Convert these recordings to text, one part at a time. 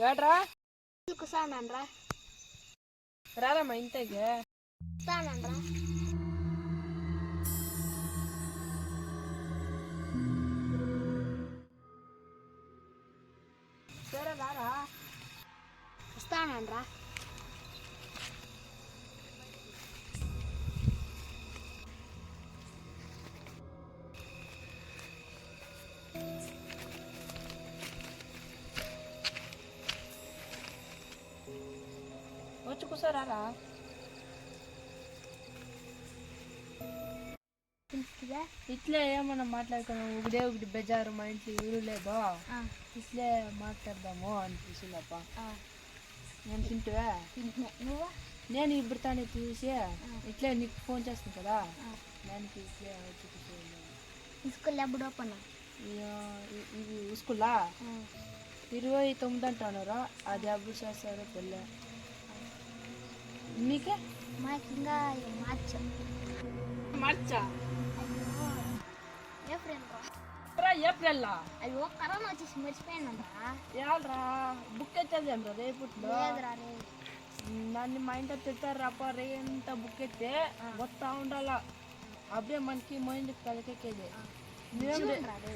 ఏట్రా కుసానరా రారమ్మా ఇంతకి కుసానరా సరే రారా వస్తానరా వచ్చి ఇట్లే? ఏమన్నా మాట్లాడుకున్నాం? ఒకటే ఒకటి బెజారు మా ఇంట్లో లేదో ఇట్లే మాట్లాడదాము అనిపిస్తుందప్ప నేను తింటువా? నువ్వు? నేను ఇప్పుడు తానే చూసి ఇట్లే నీకు ఫోన్ చేస్తాను కదా? దానికి ఇట్లే స్కూల్ ఎప్పుడు ఓపెన్? ఇది స్కూల్లా ఇరవై తొమ్మిది అంటున్నారు? అది అప్పుడు చేస్తారో తెల్ల మీకే? మాకు ఇంకా మార్చ్. మార్చా? ఏప్రిల్ ఏప్రిల్లా అయ్యో కరోనా వచ్చేసి మర్చిపోయానంటా ఏళ్ళరా బుక్ ఎత్తేది అంట రేపుట్లో? లేదురా రే దాన్ని మా ఇంట్లో తిట్టారు అప్ప రే ఎంత బుక్ ఎత్తే వస్తా ఉండాల? అప్పుడే మనకి మైండ్ కలికెక్కేది మేము రే- రా రే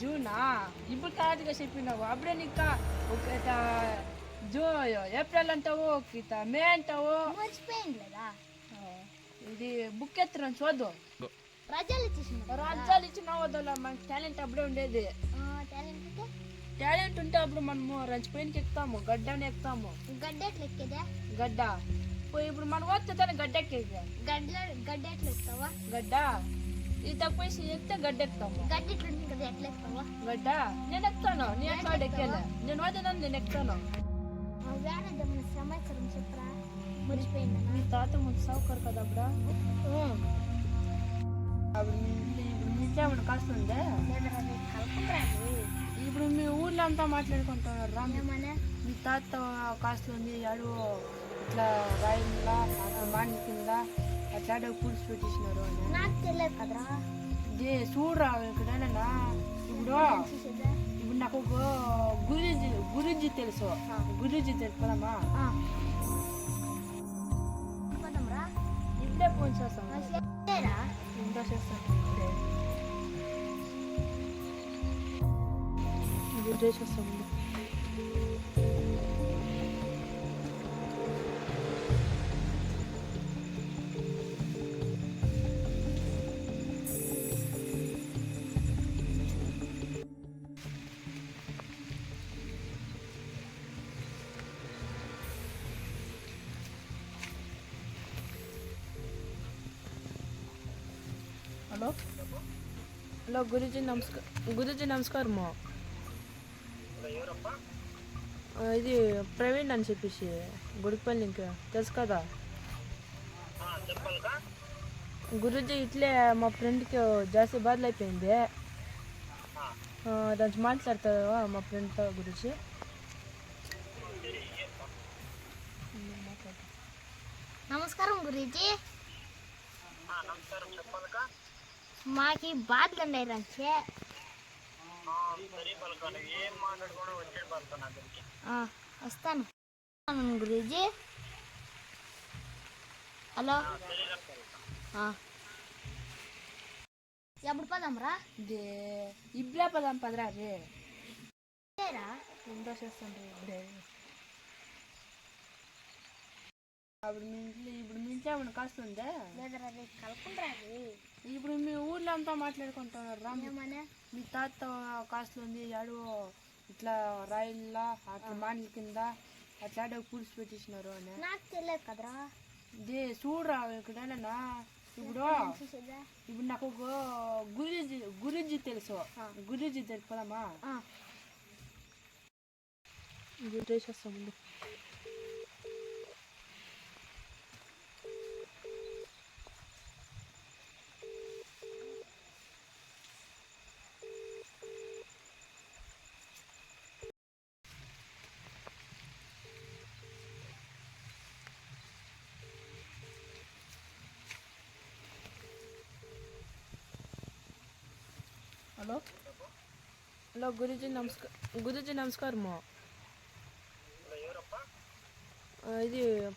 జూనా? ఇప్పుడు కాదుగా చెప్పినావు. అప్పుడే నీకు ఒక జూ ఏప్రిల్ అంటావు కిత మే అంటావు? మర్చిపోయింది లేదా ఇది బుక్ ఎత్తురం చూద్దు. రాజ్యాలు ఇచ్చిన వద్దులా మనకి టాలెంట్ అప్పుడే ఉండేది. టాలెంట్ టాలెంట్ ఉంటే అప్పుడు మనము రంచి పైనకి ఎక్కుతాము గడ్డని ఎక్కుతాము. గడ్డ ఎట్లా ఎక్కేదా? గడ్డ. పోయి ఇప్పుడు మనం వస్తే తన గడ్డ ఎక్కేది. గడ్డ గడ్డ ఎట్లా ఎక్కుతావా గడ్డ. ఇది తక్కువ ఎక్కితే గడ్డ ఎక్కుతాము గడ్డ ఎట్లా ఉంటుంది? కదా ఎట్లా ఎక్కుతావా గడ్డ. నేను ఎక్కుతాను. నేను ఎక్కేలే. నేను వద్దాను నేను ఎక్కుతాను. సమాచారం చెప్పరా? మర్చిపోయిందా? మీ తాత ముందు సౌకర్ కదా అప్పుడు? ఇప్పుడు కాస్ట్ ఉందే ఇప్పుడు మీ ఊర్లో అంతా మాట్లాడుకుంటున్నారు రా. మీ- తాత కాస్ట్ ఉంది అడు ఇట్లా రాయిలా మాని కింద అట్లా పూడ్చి పెట్టేసినారు అని. నాకు తెలియదు కదరా. చూడరా చూసేదా ఇప్పుడు నాకు గురుజీ గురుజీ తెలుసు. గురుజీ పోదాంరా ఇప్పుడే ఫోన్ చేస్తాను. చేరా ఇంకా చేస్తాను. ఇప్పుడే ఇప్పుడే హలో హలో గురుజీ నమస్కారం గురుజీ నమస్కారము ఆ, ఇది ప్రవీణ్ అని చెప్పేసి గుడిపల్లి ఇంకా తెలుసు కదా? గురుజీ ఇట్లే మా ఫ్రెండ్కి జాస్తి బాధలు అయిపోయింది. ఆ, దాంట్లో మాట్లాడతావా మా ఫ్రెండ్తో గురించి నమస్కారం గురించి మాకి బాధలు ఉన్నాయి రంచే వస్తాను. గురూజీ. హలో. ఎప్పుడు పోదాంరా ఇది ఇప్పుడే పదాం పదరా రే. చేస్తాను ఇప్పుడే అప్పుడు మీ ఇంట్లో ఇప్పుడు మీ ఇంట్లో ఏమైనా కాస్ట్ ఉందే? లేదురా రే కలుపుకుంటారా ఇప్పుడు మీ ఊర్లో అంతా మాట్లాడుకుంటున్నారు రా. మీ- తాత కాస్ట్లు ఉంది అడు ఇట్లా రాయిల్లా అట్లా మాటల కింద అట్లా పూడ్చి పెట్టేసినారు అని. నాకు తెలియదు కదరా. ఇది చూడరా ఎక్కడైనా. ఇప్పుడు ఇప్పుడు నాకు ఒక గురుజీ గురుజీ తెలుసు. గురుజీ తెలుసు కదమ్మా ఆ. హలో. హలో గురుజీ నమస్కారం గురుజీ నమస్కారము.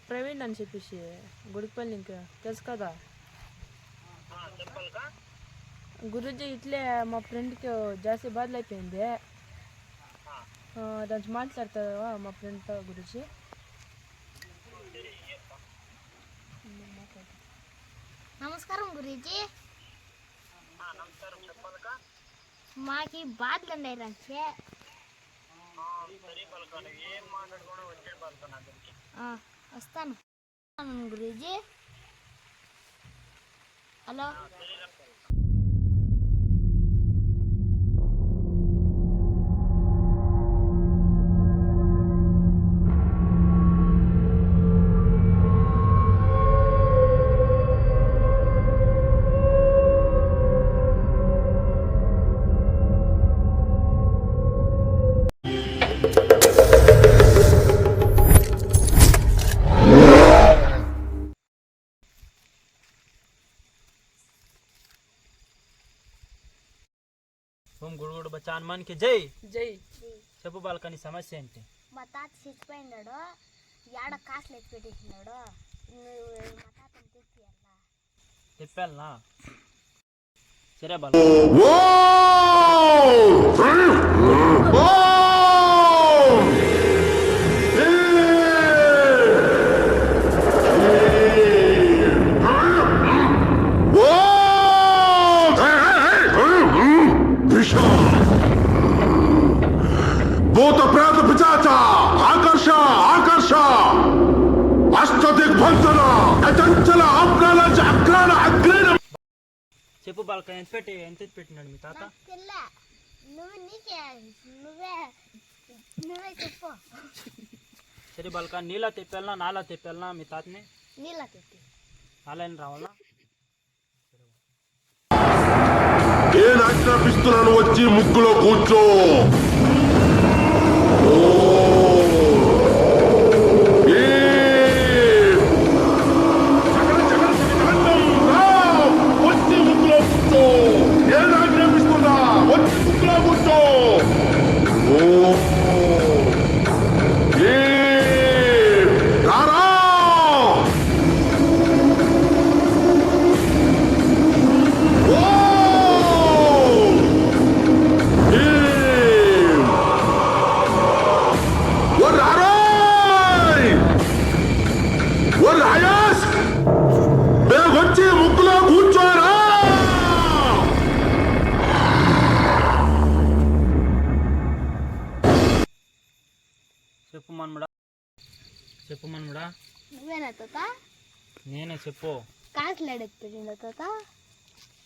ప్రవీణ్ అని చెప్పేసి గుడిపల్లి ఇంకా తెలుసు కదా? గురుజీ ఇట్లే మా ఫ్రెండ్కి జాస్తి బాధలు అయిపోయింది. ఆ, దానికి మాట్లాడతావా మా ఫ్రెండ్తో గురించి నమస్కారం గురూజీ. మాకి బాధలు ఉన్నాయి రంచే వస్తాను. అవును గురూజీ. హలో. హనుమాన్కి జై జై చెప్పు బాలకని సమస్య ఏంటి మా తాత చచ్చిపోయినాడు ఏడ కాసులు ఎత్తి పెట్టేసినాడు నువ్వు మా తాతని తెచ్చియాలా చెప్పాలనా సరే బాల ఎంత పెట్టి ఎంత పెట్టినాడు మీ తాత? తెల్ల నువ్వు నీకే నువ్వే నువ్వే చెప్పు. సరే బాలక నీళ్ళ తెప్పాలనా నాలా తెప్పాలనా మీ తాతని? నీళ్ళ తెప్పి. నాలైన రావాలా? నేను ఆజ్ఞాపిస్తున్నాను వచ్చి ముగ్గులో కూర్చో. నేనే చెప్పు. ఎడెత్తి పెట్టిండు తాత.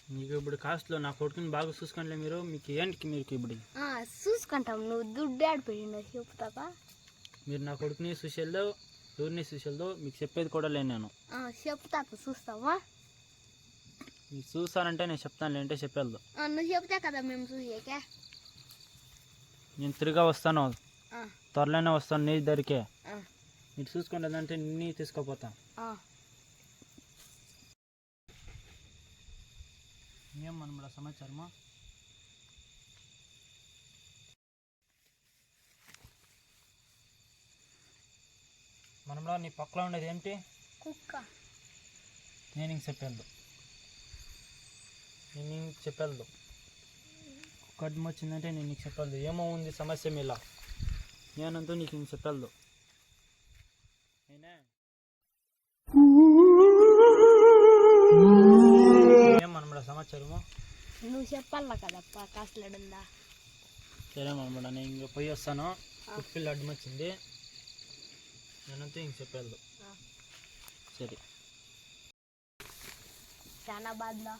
మీకు ఇప్పుడు కాస్ట్లో నా కొడుకుని బాగా చూసుకోండి మీరు మీకు ఏంటికి మీకు ఇప్పుడు. ఆ, చూసుకుంటాం. నువ్వు దుడ్డు ఆడ పెట్టిండు చెప్పు తాత. మీరు నా కొడుకుని చూసేదో ఎవరిని చూసేదో మీకు చెప్పేది కూడా లేను నేను. ఆ, చెప్పు తాత చూస్తావా? మీకు చూసారంటే నేను చెప్తాను లేంటే చెప్పేది నువ్వు చెప్తే కదా మేము చూసాకే. నేను తిరిగా వస్తాను. త్వరలోనే వస్తాను నీ దగ్గరికే. ఆ, మీరు చూసుకోండి అంటే నీ తీసుకోపోతా ఏం మనముడ సమాచారమా? మనముడా నీ పక్కలో ఉండేది ఏంటి? కుక్క. నేను ఇంక చెప్పేళ్ళు నేను ఇంక చెప్పేళ్ళు కడ్మ వచ్చిందంటే నేను నీకు చెప్పేళ్ళు ఏమో ఉంది సమస్య మీలా. నేనంతూ నీకు ఇంక చెప్పేళ్ళు సమాచారము? నువ్వు చెప్పాలా కదప్ప సరే మనముడ నేను ఇంక పోయి వస్తాను. కుప్పిల్లు అడ్డం వచ్చింది. నేనంతా ఇంక చెప్పేళ్ళు సరే. చాలా బాధలో?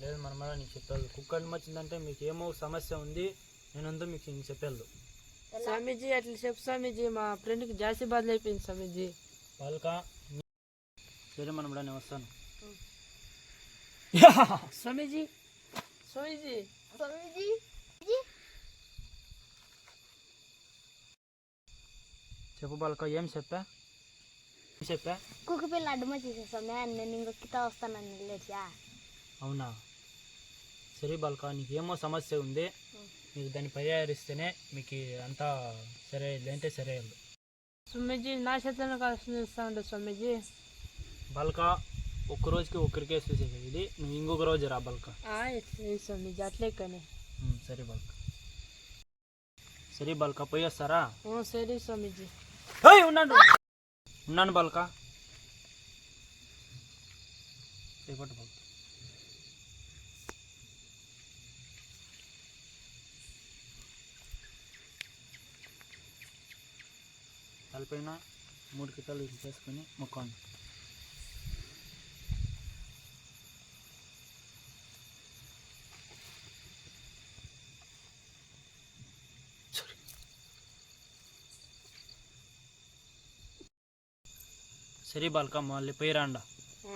లేదు మనమడ నీకు చెప్పేళ్ళు కుక్క అడ్డం వచ్చిందంటే మీకు ఏమో సమస్య ఉంది. నేనంతా మీకు ఇంక చెప్పేళ్ళు స్వామీజీ అట్లా చెప్పు స్వామీజీ. మా ఫ్రెండ్కి జాస్తి బాధలు అయిపోయింది స్వామీజీ. వాళ్ళక సరే మనమడ నేను వస్తాను. స్వామీజీ. స్వామీజీ. స్వామీజీ. చెప్పు బాలక ఏం చెప్పా? ఏం చెప్పా? కుక్క పిల్ల అడ్డమ చేసేసామే నేను ఇంకొక కితా వస్తానని వెళ్ళేసా అవునా? సరే బాలక నీకు ఏమో సమస్య ఉంది. మీకు దాన్ని పరిహరిస్తేనే మీకు అంతా సరే లేంటే సరే స్వామీజీ నా చేతను కాస్తా ఉండే స్వామీజీ. బల్క ఒక్క రోజుకి ఒక్కరికే చూసేది ఇది నువ్వు ఇంకొక రోజు రా బల్క. అట్లే కానీ. సరే బల్క. సరే బల్క పోయి వస్తారా సరే స్వామీజీ. ఉన్నాను. ఉన్నాను బల్క. రేపటి బల్క. తలపైన మూడు కిటాలు ఇది చేసుకొని మొక్కండి. సరే బాలక మళ్ళీ పోయి రాండా ఓ,